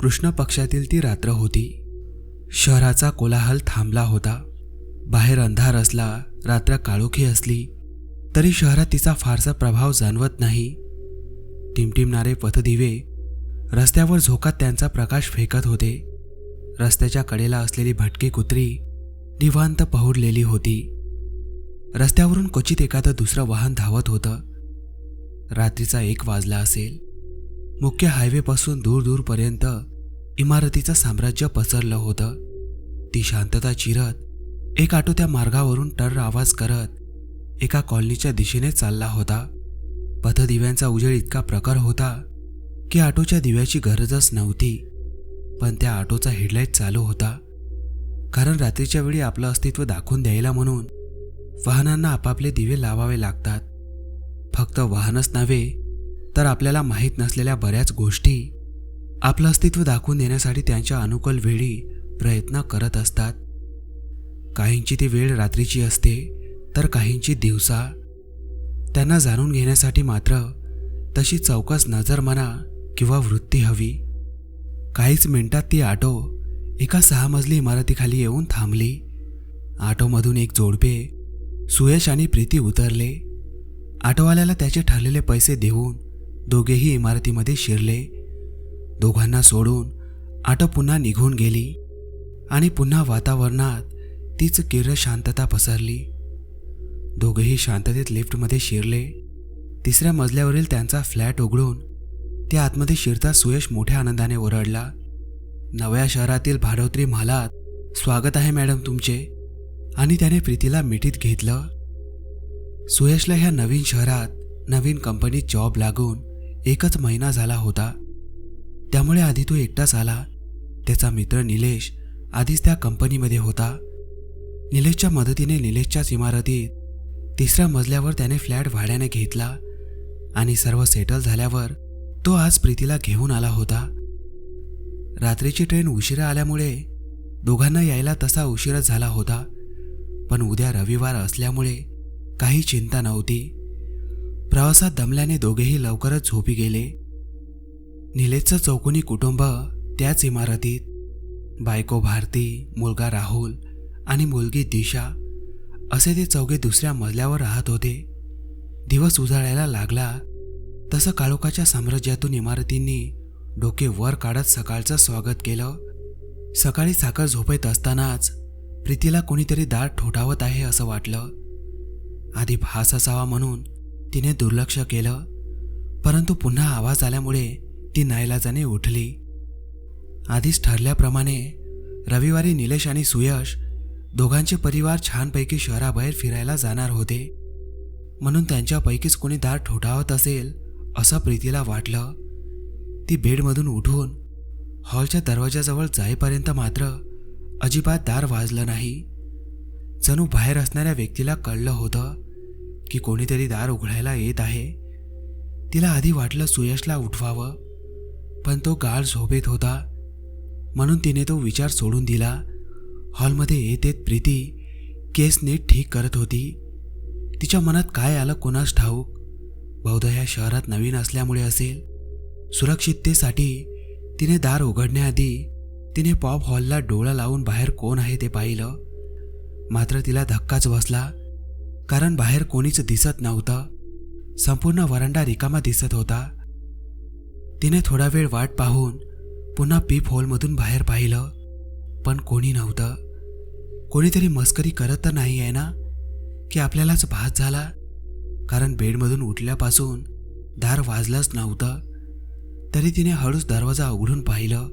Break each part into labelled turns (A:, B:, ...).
A: कृष्ण पक्षातील ती रात्र होती. शहराचा कोलाहल थांबला होता. बाहेर अंधार असला रात्र काळोखी असली तरी शहरात तिचा फारसा प्रभाव जाणवत नाही. टिमटिमणारे पथदिवे रस्त्यावर झोकात त्यांचा प्रकाश फेकत होते. रस्त्याच्या कडेला असलेली भटकी कुत्री निवांत पहुडलेली होती. रस्त्यावरून क्वचित एखादं दुसरं वाहन धावत होतं. रात्रीचा एक वाजला असेल. मुख्य हायवेपासून दूर दूरपर्यंत इमारतीचं साम्राज्य पसरलं होतं. ती शांतता चिरत एक आटो त्या मार्गावरून टर आवाज करत एका कॉलनीच्या दिशेने चालला होता. पथदिव्यांचा उजेड इतका प्रखर होता की ऑटोच्या दिव्याची गरजच नव्हती. पण त्या ऑटोचा हेडलाईट चालू होता. कारण रात्रीच्या वेळी आपलं अस्तित्व दाखवून द्यायला म्हणून वाहनांना आपापले दिवे लावावे लागतात. फक्त वाहनच नव्हे तर आपल्याला माहीत नसलेल्या बऱ्याच गोष्टी आपलं अस्तित्व दाखवून देण्यासाठी त्यांच्या अनुकूल वेळी प्रयत्न करत असतात. काहींची ती वेळ रात्रीची असते तर काहींची दिवसा. त्यांना जाणून घेण्यासाठी मात्र तशी चौकस नजर म्हणा किंवा वृत्ती हवी. काहीच मिनिटात ती आटो एका सहा मजली इमारतीखाली येऊन थांबली. आटोमधून एक जोडपे सुयश आणि प्रीती उतरले. आटोवाल्याला त्याचे ठरलेले पैसे देऊन दोघेही इमारतीमध्ये शिरले. दोघांना सोडून आटो पुन्हा निघून गेली आणि पुन्हा वातावरणात तीच किर्र शांतता पसरली. दोघेही शांततेत लिफ्टमध्ये शिरले. तिसऱ्या मजल्यावरील त्यांचा फ्लॅट उघडून ते आतमध्ये शिरता सुयश मोठ्या आनंदाने ओरडला. नव्या शहरातील भाडोत्री महालात स्वागत आहे मॅडम तुमचे. आणि त्याने प्रीतीला मिठीत घेतलं. सुयशला ह्या नवीन शहरात नवीन कंपनीत जॉब लागून एकच महिना झाला होता. त्यामुळे आधी तो एकटाच आला. त्याचा मित्र निलेश आधीच त्या कंपनीमध्ये होता. निलेशच्या मदतीने निलेशच्याच इमारतीत तिसऱ्या मजल्यावर त्याने फ्लॅट भाड्याने घेतला आणि सर्व सेटल झाल्यावर तो आज प्रीतीला घेऊन आला होता. रात्रीची ट्रेन उशिरा आल्यामुळे दोघांना यायला तसा उशीरच झाला होता. पण उद्या रविवार असल्यामुळे काही चिंता नव्हती. प्रवासात दमल्याने दोघेही लवकरच झोपी गेले. निलेशचं चौकोनी कुटुंब त्याच इमारतीत. बायको भारती मुलगा राहुल आणि मुलगी दिशा असे ते चौघे दुसऱ्या मजल्यावर राहत होते. दिवस उजाळायला लागला. तसं काळोखाच्या साम्राज्यातून इमारतींनी डोके वर काढत सकाळचं स्वागत केलं. सकाळी साखर झोपेत असतानाच प्रीतीला कोणीतरी दार ठोठावत आहे असं वाटलं. आधी भास असावा म्हणून तिने दुर्लक्ष केलं परंतु पुन्हा आवाज आल्यामुळे ती नाईलाजाने उठली. आधीच ठरल्याप्रमाणे रविवारी निलेश आणि सुयश दोघांचे परिवार छानपैकी शहराबाहेर फिरायला जाणार होते. म्हणून त्यांच्यापैकीच कोणी दार ठोठावत असेल असं प्रीतीला वाटलं. ती बेडमधून उठून हॉलच्या दरवाजाजवळ जाईपर्यंत मात्र अजिबात दार वाजलं नाही. जणू बाहेर असणाऱ्या व्यक्तीला कळलं होतं की कोणीतरी दार उघडायला येत आहे. तिला आधी वाटलं सुयशला उठवावं पण तो गाळ झोपेत होता. म्हणून तिने तो विचार सोडून दिला. हॉलमध्ये येत येत प्रीती केस नीट ठीक करत होती. तिच्या मनात काय आलं कोणास ठाऊक? बहुधा ह्या शहरात नवीन असल्यामुळे असेल. सुरक्षिततेसाठी तिने दार उघडण्याआधी तिने पॉप हॉलला डोळा लावून बाहेर कोण आहे ते पाहिलं. मात्र तिला धक्काच बसला. कारण बाहेर कोणीच दिसत नव्हतं. संपूर्ण वरांडा रिकामा दिसत होता. तिने थोडा वेळ वाट पाहून पुन्हा पीप हॉलमधून बाहेर पाहिलं पण कोणी नव्हतं. कोणीतरी मस्करी करत तर नाही आहे ना? की आपल्यालाच भास झाला? कारण बेडमधून उठल्यापासून दार वाजलंच नव्हतं. तरी तिने हळूच दरवाजा उघडून पाहिलं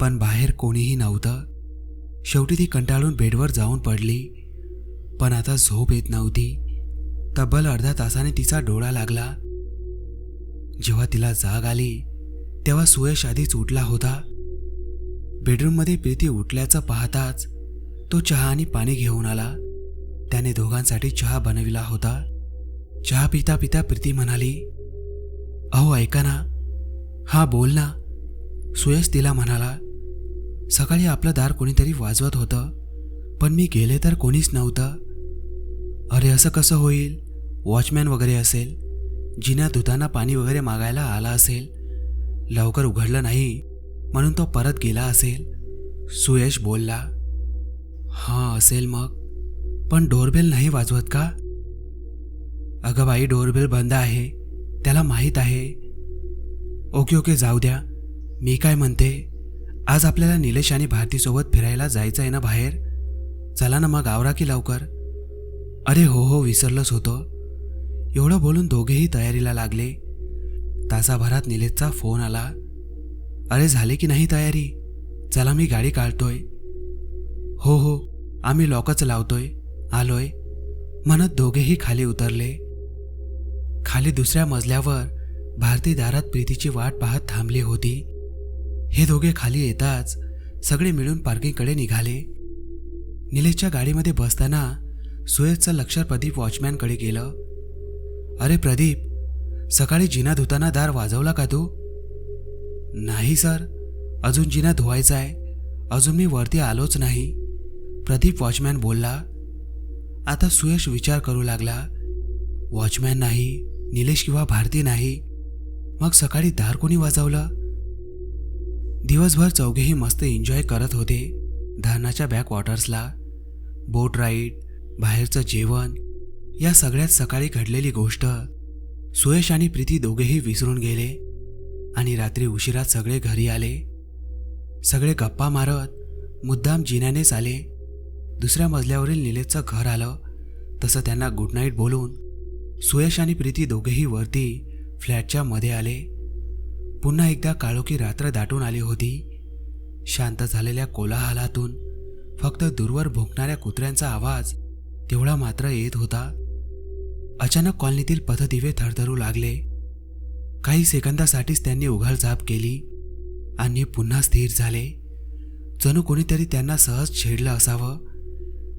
A: पण बाहेर कोणीही नव्हतं. शेवटी ती कंटाळून बेडवर जाऊन पडली. पण आता झोप येत नव्हती. तब्बल अर्ध्या तासाने तिचा डोळा लागला. जेव्हा तिला जाग आली तेव्हा सुयश आधीच उठला होता. बेडरूममध्ये प्रीती उठल्याचं पाहताच तो चहा आणि पाणी घेऊन आला. त्याने दोघांसाठी चहा बनविला होता. चहा पिता पिता प्रीती म्हणाली अहो ऐका ना. हा बोल ना. सुयश तिला म्हणाला सकाळी आपलं दार कोणीतरी वाजवत होतं पण मी गेले तर कोणीच नव्हतं. अरे असं कसं होईल? वॉचमॅन वगैरे असेल? जिन्या धुताना पाणी वगैरे मागायला आला असेल? लवकर उघडलं नाही म्हणून तो परत गेला असेल? सुयश बोलला हां असेल मग. पण डोरबेल नाही वाजवत का? अगं बाई डोरबेल बंद आहे. त्याला माहीत आहे. ओके ओके जाऊ द्या. मी काय म्हणते? आज आपल्याला निलेश आणि भारतीसोबत फिरायला जायचं आहे ना बाहेर? चला ना मग आवरा की लवकर. अरे हो हो विसरलंच होतं. एवढं बोलून दोघेही तयारीला लागले. तासाभरात निलेशचा फोन आला. अरे झाले की नाही तयारी? चला मी गाडी काढतोय. हो हो आम्ही लॉकच लावतोय. आलोय. म्हणत दोघेही खाली उतरले. खाली दुसऱ्या मजल्यावर भारती दारात प्रीतीची वाट पाहत थांबली होती. हे दोघे खाली येताच सगळे मिळून पार्किंगकडे निघाले. निलेशच्या गाडीमध्ये बसताना सुयशचं लक्ष प्रदीप वॉचमॅनकडे गेलं. अरे प्रदीप सकाळी जिना धुताना दार वाजवला का तू? नाही सर. अजून जिना धुवायचा आहे अजून मी वरती आलोच नाही. प्रदीप वॉचमॅन बोलला. आता सुयश विचार करू लागला. वॉचमॅन नाही निलेश किंवा भारती नाही. मग सकाळी दार कोणी वाजवलं? दिवसभर चौघेही मस्त एन्जॉय करत होते. धरणाच्या बॅक वॉटर्सला. बोट राईड बाहेरचं जेवण या सगळ्यात सकाळी घडलेली गोष्ट सुयश आणि प्रीती दोघेही विसरून गेले आणि रात्री उशिरात सगळे घरी आले. सगळे गप्पा मारत मुद्दाम जिन्यानेच आले. दुसऱ्या मजल्यावरील निलेशचं घर आलं. तसं त्यांना गुड नाईट बोलून सुयश आणि प्रीती दोघेही वरती फ्लॅटच्या मध्ये आले. पुन्हा एकदा काळोखी रात्र दाटून आली होती. शांत झालेल्या कोलाहलातून फक्त दूरवर भुंकणाऱ्या कुत्र्यांचा आवाज तेवढा मात्र येत होता. अचानक कॉलनीतील पथदिवे थरथरू लागले. काही सेकंदासाठीच त्यांनी उघडझाप केली आणि पुन्हा स्थिर झाले. जणू कोणीतरी त्यांना सहज छेडलं असावं.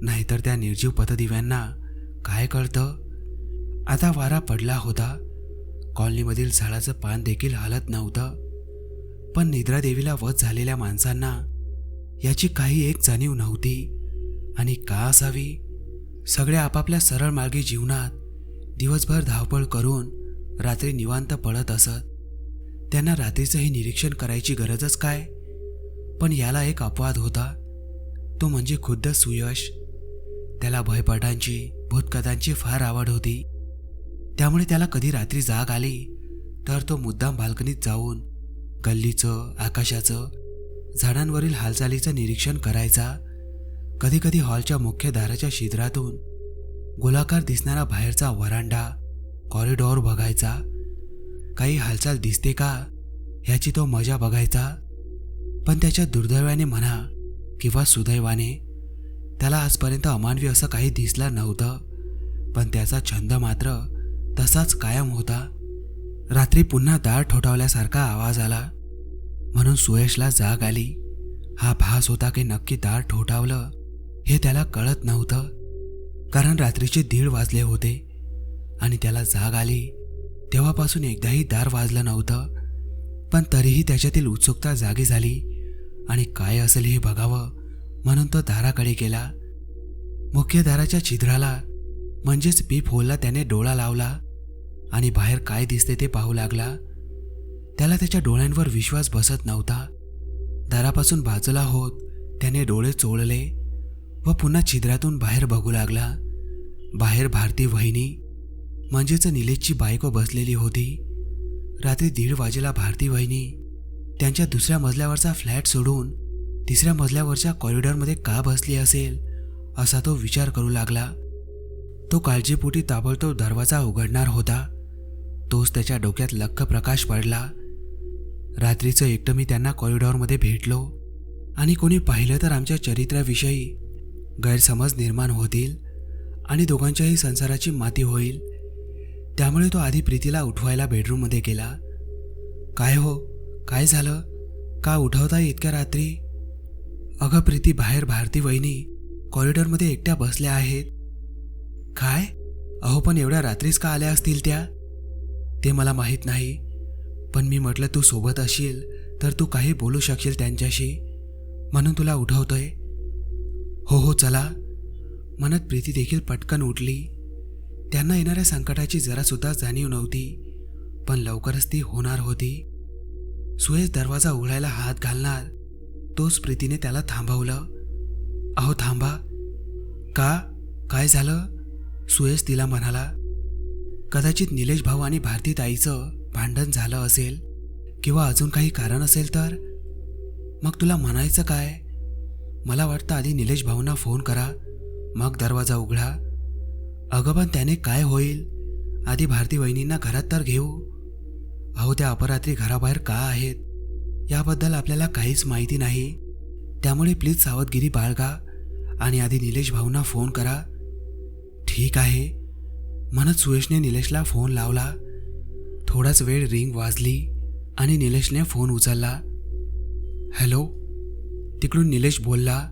A: नाहीतर त्या निर्जीव पथदिव्यांना काय कळतं? आता वारा पडला होता. कॉलनीमधील झाडाचं पान देखील हलत नव्हतं. पण निद्रादेवीला वध झालेल्या माणसांना याची काही एक जाणीव नव्हती. आणि का असावी? सगळे आपापल्या सरळ मार्गी जीवनात दिवसभर धावपळ करून रात्री निवांत पडत असत. त्यांना रात्रीचंही निरीक्षण करायची गरजच काय? पण याला एक अपवाद होता. तो म्हणजे खुद्द सुयश. त्याला भयपटांची भूतकथांची फार आवड होती. त्यामुळे त्याला कधी रात्री जाग आली तर तो मुद्दाम बाल्कनीत जाऊन गल्लीचं आकाशाचं झाडांवरील हालचालीचं निरीक्षण करायचा कधीकधी हॉलच्या मुख्य दाराच्या शिद्रातून गोलाकार दिसणारा बाहेरचा वरांडा कॉरिडॉर बघायचा. काही हालचाल दिसते का ह्याची तो मजा बघायचा. पण त्याच्या दुर्दैवाने म्हणा किंवा सुदैवाने त्याला आजपर्यंत अमानवी असं काही दिसलं नव्हतं. पण त्याचा छंद मात्र तसाच कायम होता. रात्री पुन्हा दार ठोठावल्यासारखा आवाज आला. म्हणून सुयशला जाग आली. हा भास होता की नक्की दार ठोठावलं. हे त्याला कळत नव्हतं. कारण रात्रीचे दीड वाजले होते आणि त्याला जाग आली. तेव्हापासून एकदाही दार वाजलं नव्हतं. पण तरीही त्याच्यातील उत्सुकता जागी झाली. आणि काय असेल हे बघावं म्हणून तो दाराकडे गेला. मुख्य दाराच्या छिद्राला म्हणजेच पीप होलला त्याने डोळा लावला. आणि बाहेर काय दिसते ते पाहू लागला. त्याला त्याच्या डोळ्यांवर विश्वास बसत नव्हता. दारापासून बाजूला होत त्याने डोळे चोळले. व पुन्हा छिद्रातून बाहेर बघू लागला. बाहेर भारती वहिनी म्हणजेच निलेशची बायको बसलेली होती. रात्री दीड वाजेला भारती वहिनी त्यांच्या दुसऱ्या मजल्यावरचा फ्लॅट सोडून तिसऱ्या मजल्यावरच्या कॉरिडॉरमध्ये का बसली असेल असा तो विचार करू लागला. तो काळजीपोटी ताबडतोब दरवाजा उघडणार होता. तोच त्याच्या डोक्यात लख्ख प्रकाश पडला. रात्रीचं एकटं मी त्यांना कॉरिडॉरमध्ये भेटलो. आणि कोणी पाहिलं तर आमच्या चरित्राविषयी गैरसमज निर्माण होतील आणि दोघांच्याही संसाराची माती होईल. त्यामुळे तो आधी प्रीतीला उठवायला बेडरूममध्ये गेला. काय हो? काय झालं? का उठवताय इतक्या रात्री? अगं प्रीती बाहेर भारती वहिनी कॉरिडॉरमध्ये एकट्या बसल्या आहेत. काय? अहो पण एवढ्या रात्रीच का आल्या असतील त्या? ते मला माहीत नाही. पण मी म्हटलं तू सोबत असशील तर तू काही बोलू शकशील त्यांच्याशी. म्हणून तुला उठवतोय. हो हो चला. मनात प्रीती देखील पटकन उठली. त्यांना येणाऱ्या संकटाची जरासुद्धा जाणीव नव्हती पण लवकरच ती होणार होती. सुयश दरवाजा उघडायला हात घालणार तोच प्रीतीने त्याला थांबवलं. अहो थांबा. का? काय झालं? सुयश तिला म्हणाला. कदाचित निलेश भाऊ आणि भारती ताईचं भांडण झालं असेल किंवा अजून काही कारण असेल तर? मग तुला म्हणायचं काय? मला वाटतं आधी निलेश भाऊंना फोन करा मग दरवाजा उघडा. अगं पण त्याने काय होईल? आधी भारती वहिनींना घरात तर घेऊ. अहो त्या अपरात्री घराबाहेर का आहेत? याबद्दल आपल्याला काहीच माहिती नाही. त्यामुळे प्लीज सावधगिरी बाळगा आणि आधी निलेश भाऊंना फोन करा. ठीक आहे. म्हणत सुयशने निलेशला फोन लावला. थोडाच वेळ रिंग वाजली आणि निलेशने फोन उचलला. हॅलो? तिकडून निलेश बोलला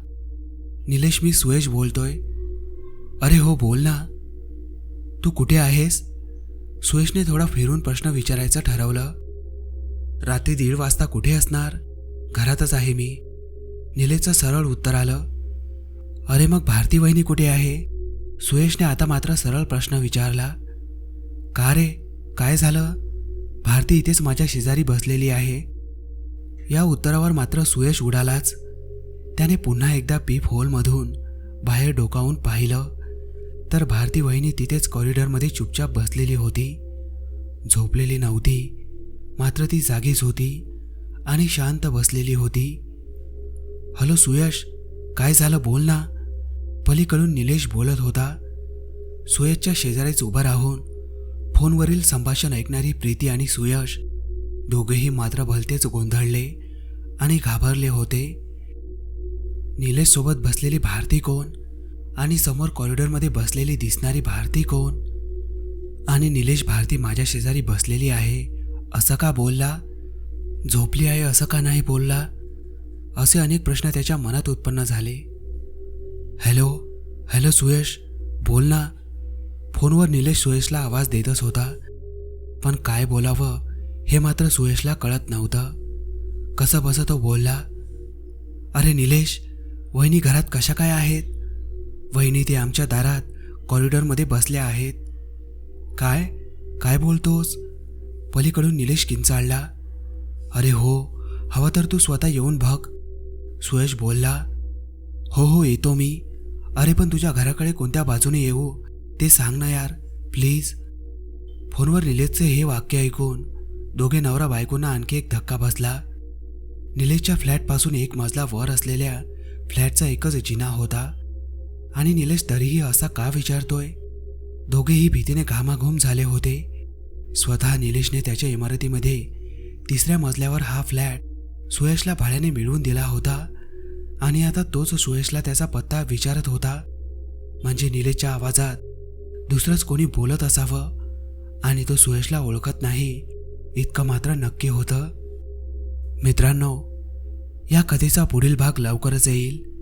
A: निलेश मी सुयश बोलतोय. अरे हो बोल ना. तू कुठे आहेस? सुयशने थोडा फिरून प्रश्न विचारायचं ठरवलं. रात्री दीड वाजता कुठे असणार? घरातच आहे मी. निलेशचं सरळ उत्तर आलं. अरे मग भारती वहिनी कुठे आहे? सुयशने आता मात्र सरळ प्रश्न विचारला. का रे? काय झालं? भारती इथेच माझ्या शेजारी बसलेली आहे. या उत्तरावर मात्र सुयश उडालाच. त्याने पुन्हा एकदा पीप होलमधून बाहेर डोकावून पाहिलं. तर भारती वहिनी तिथेच कॉरिडॉरमध्ये चुपचाप बसलेली होती. झोपलेली नव्हती. मात्र ती जागीच होती आणि शांत बसलेली होती. हॅलो सुयश काय झालं बोल ना. पलीकडून निलेश बोलत होता. सुयशच्या शेजारीच उभं राहून फोनवरील संभाषण ऐकणारी प्रीती आणि सुयश दोघेही मात्र भलतेच गोंधळले आणि घाबरले होते. निलेशसोबत बसलेली भारती कोण? आणि समोर कॉरिडॉरमध्ये बसलेली दिसणारी भारती कोण? आणि निलेश भारती माझ्या शेजारी बसलेली आहे असं का बोलला? झोपली आहे असं का नाही बोलला? असे अनेक प्रश्न त्याच्या मनात उत्पन्न झाले. हॅलो हॅलो सुयश बोल ना. फोनवर निलेश सुयशला आवाज देतच होता. पण काय बोलावं हे मात्र सुयशला कळत नव्हतं. कसं बसं तो बोलला? अरे निलेश वहिनी घरात कशा काय आहेत? वहिनी ते आमच्या दारात कॉरिडॉरमध्ये बसल्या आहेत. काय? काय बोलतोस? पलीकडून निलेश किंचाळला. अरे हो हवा तर तू स्वतः येऊन बघ. सुयश बोलला. हो हो येतो मी. अरे पण तुझ्या घराकडे कोणत्या बाजूने येऊ? ते सांग ना यार प्लीज. फोनवर निलेशचे हे वाक्य ऐकून दोघे नवरा बायकोंना आणखी एक धक्का बसला. निलेशच्या फ्लॅटपासून एक मजला वर असलेल्या फ्लॅटचा एकच जिना होता. आणि निलेश तरीही असा का विचारतोय? दोघेही भीतीने घामाघूम झाले होते. स्वतः निलेशने त्याच्या इमारतीमध्ये तिसऱ्या मजल्यावर हा फ्लॅट सुयशला भाड्याने मिळवून दिला होता. आणि आता तोच सुयशला त्याचा पत्ता विचारत होता. म्हणजे निलेशच्या आवाजात दुसरंच कोणी बोलत असावं? आणि तो सुयशला ओळखत नाही इतकं मात्र नक्की होतं. मित्रांनो या कथेचा पुढील भाग लवकरच येईल.